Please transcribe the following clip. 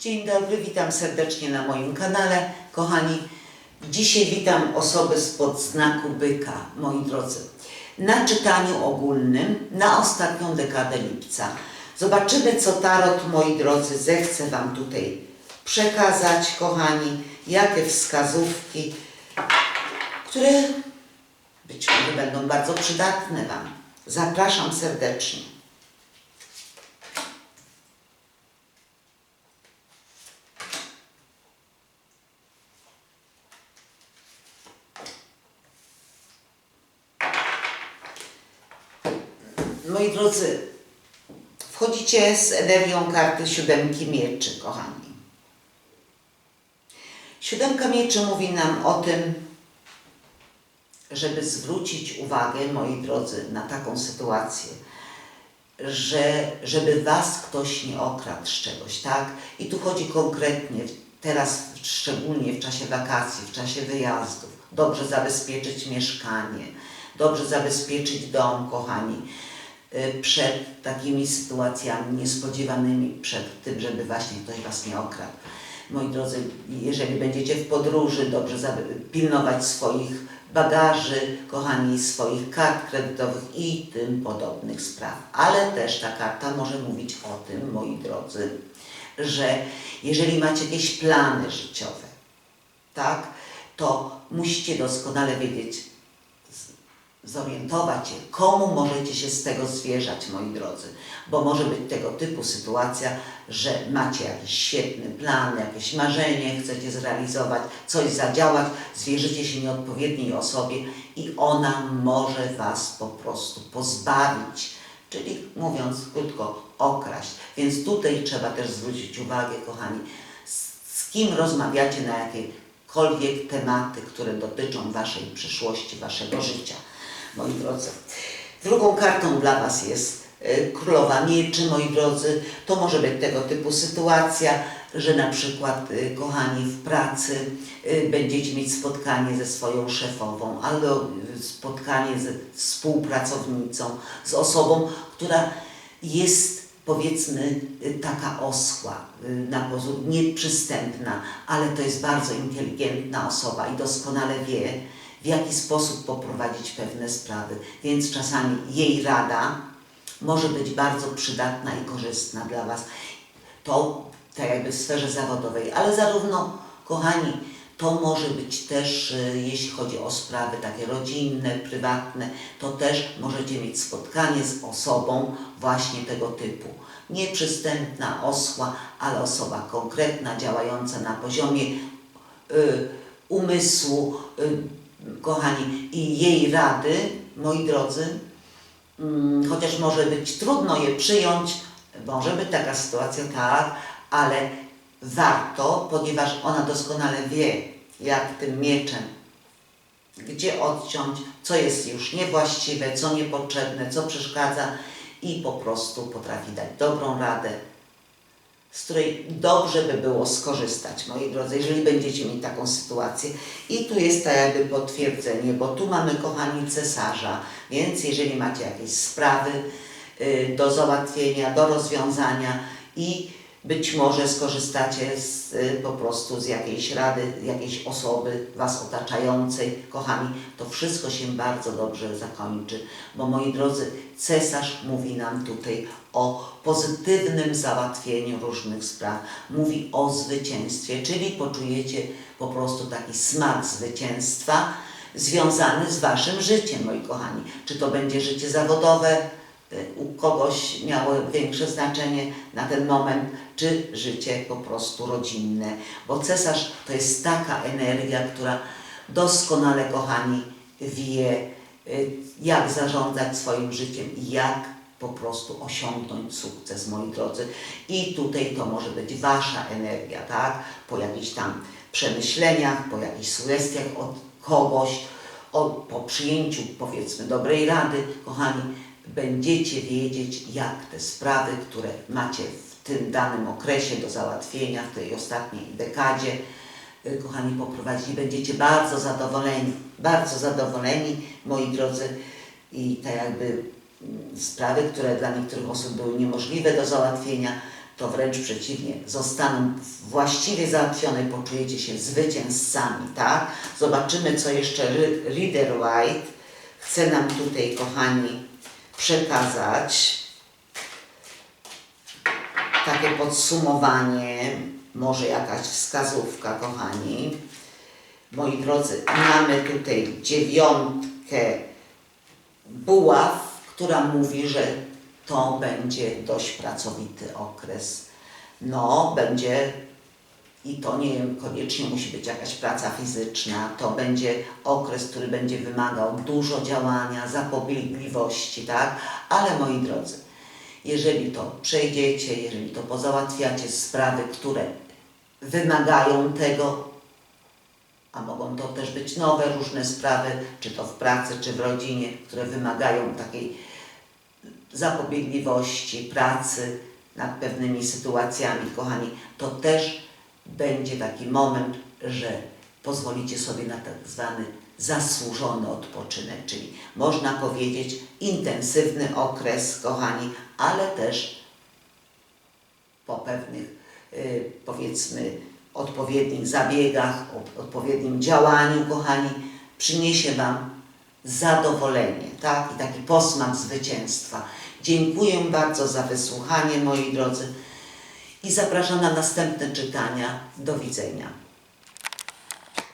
Dzień dobry, witam serdecznie na moim kanale. Kochani, dzisiaj witam osoby spod znaku byka, moi drodzy. Na czytaniu ogólnym na ostatnią dekadę lipca. Zobaczymy, co Tarot, moi drodzy, zechce Wam tutaj przekazać, kochani, jakie wskazówki, które być może będą bardzo przydatne Wam. Zapraszam serdecznie. Moi drodzy, wchodzicie z energią karty siódemki mieczy, kochani. Siódemka mieczy mówi nam o tym, żeby zwrócić uwagę, moi drodzy, na taką sytuację, że żeby was ktoś nie okradł z czegoś, tak? I tu chodzi konkretnie, teraz szczególnie w czasie wakacji, w czasie wyjazdów, dobrze zabezpieczyć mieszkanie, dobrze zabezpieczyć dom, kochani, przed takimi sytuacjami niespodziewanymi, przed tym, żeby właśnie ktoś was nie okradł. Moi drodzy, jeżeli będziecie w podróży, dobrze pilnować swoich bagaży, kochani, swoich kart kredytowych i tym podobnych spraw. Ale też ta karta może mówić o tym, moi drodzy, że jeżeli macie jakieś plany życiowe, tak, to musicie doskonale wiedzieć, zorientować się, komu możecie się z tego zwierzać, moi drodzy, bo może być tego typu sytuacja, że macie jakiś świetny plan, jakieś marzenie, chcecie zrealizować, coś zadziałać, zwierzycie się nieodpowiedniej osobie i ona może Was po prostu pozbawić, czyli mówiąc krótko, okraść. Więc tutaj trzeba też zwrócić uwagę, kochani, z, z kim rozmawiacie na jakiekolwiek tematy, które dotyczą Waszej przyszłości, Waszego życia, moi drodzy. Drugą kartą dla Was jest y, Królowa Mieczy, moi drodzy. To może być tego typu sytuacja, że na przykład, y, kochani, w pracy y, będziecie mieć spotkanie ze swoją szefową albo spotkanie ze współpracownicą, z osobą, która jest powiedzmy taka oschła, y, na pozór nieprzystępna, ale to jest bardzo inteligentna osoba i doskonale wie, w jaki sposób poprowadzić pewne sprawy. Więc czasami jej rada może być bardzo przydatna i korzystna dla Was. To tak jakby w sferze zawodowej, ale zarówno, kochani, to może być też, y, jeśli chodzi o sprawy takie rodzinne, prywatne, to też możecie mieć spotkanie z osobą właśnie tego typu. Nieprzystępna, oschła, ale osoba konkretna, działająca na poziomie y, umysłu, y, kochani, i jej rady, moi drodzy, mm, chociaż może być trudno je przyjąć, może być taka sytuacja, tak, ale warto, ponieważ ona doskonale wie, jak tym mieczem, gdzie odciąć, co jest już niewłaściwe, co niepotrzebne, co przeszkadza i po prostu potrafi dać dobrą radę, z której dobrze by było skorzystać, moi drodzy, jeżeli będziecie mieć taką sytuację. I tu jest tak jakby potwierdzenie, bo tu mamy, kochani, cesarza, więc jeżeli macie jakieś sprawy y, do załatwienia, do rozwiązania i być może skorzystacie z, y, po prostu z jakiejś rady, jakiejś osoby Was otaczającej, kochani, to wszystko się bardzo dobrze zakończy, bo moi drodzy, cesarz mówi nam tutaj o pozytywnym załatwieniu różnych spraw, mówi o zwycięstwie, czyli poczujecie po prostu taki smak zwycięstwa związany z Waszym życiem, moi kochani. Czy to będzie życie zawodowe, y, u kogoś miało większe znaczenie na ten moment, czy życie po prostu rodzinne. Bo cesarz to jest taka energia, która doskonale, kochani, wie, y, jak zarządzać swoim życiem i jak po prostu osiągnąć sukces, moi drodzy. I tutaj to może być Wasza energia, tak? Po jakichś tam przemyśleniach, po jakichś sugestiach od kogoś, o, po przyjęciu powiedzmy dobrej rady, kochani, będziecie wiedzieć, jak te sprawy, które macie w tym danym okresie do załatwienia, w tej ostatniej dekadzie, y, kochani, poprowadzić. Będziecie bardzo zadowoleni, bardzo zadowoleni, moi drodzy, i tak jakby mm, sprawy, które dla niektórych osób były niemożliwe do załatwienia, to wręcz przeciwnie, zostaną właściwie załatwione, poczujecie się zwycięzcami, tak? Zobaczymy, co jeszcze Reader White chce nam tutaj, kochani, przekazać. Takie podsumowanie, może jakaś wskazówka, kochani. Moi drodzy, mamy tutaj dziewiątkę buław, która mówi, że to będzie dość pracowity okres. No, będzie i to nie koniecznie musi być jakaś praca fizyczna, to będzie okres, który będzie wymagał dużo działania, zapobiegliwości, tak? Ale moi drodzy, jeżeli to przejdziecie, jeżeli to pozałatwiacie sprawy, które wymagają tego, a mogą to też być nowe różne sprawy, czy to w pracy, czy w rodzinie, które wymagają takiej zapobiegliwości, pracy nad pewnymi sytuacjami, kochani, to też będzie taki moment, że pozwolicie sobie na tak zwany zasłużony odpoczynek, czyli można powiedzieć intensywny okres, kochani, ale też po pewnych, y, powiedzmy, odpowiednich zabiegach, od- odpowiednim działaniu, kochani, przyniesie Wam zadowolenie, tak? I taki posmak zwycięstwa. Dziękuję bardzo za wysłuchanie, moi drodzy, i zapraszam na następne czytania. Do widzenia.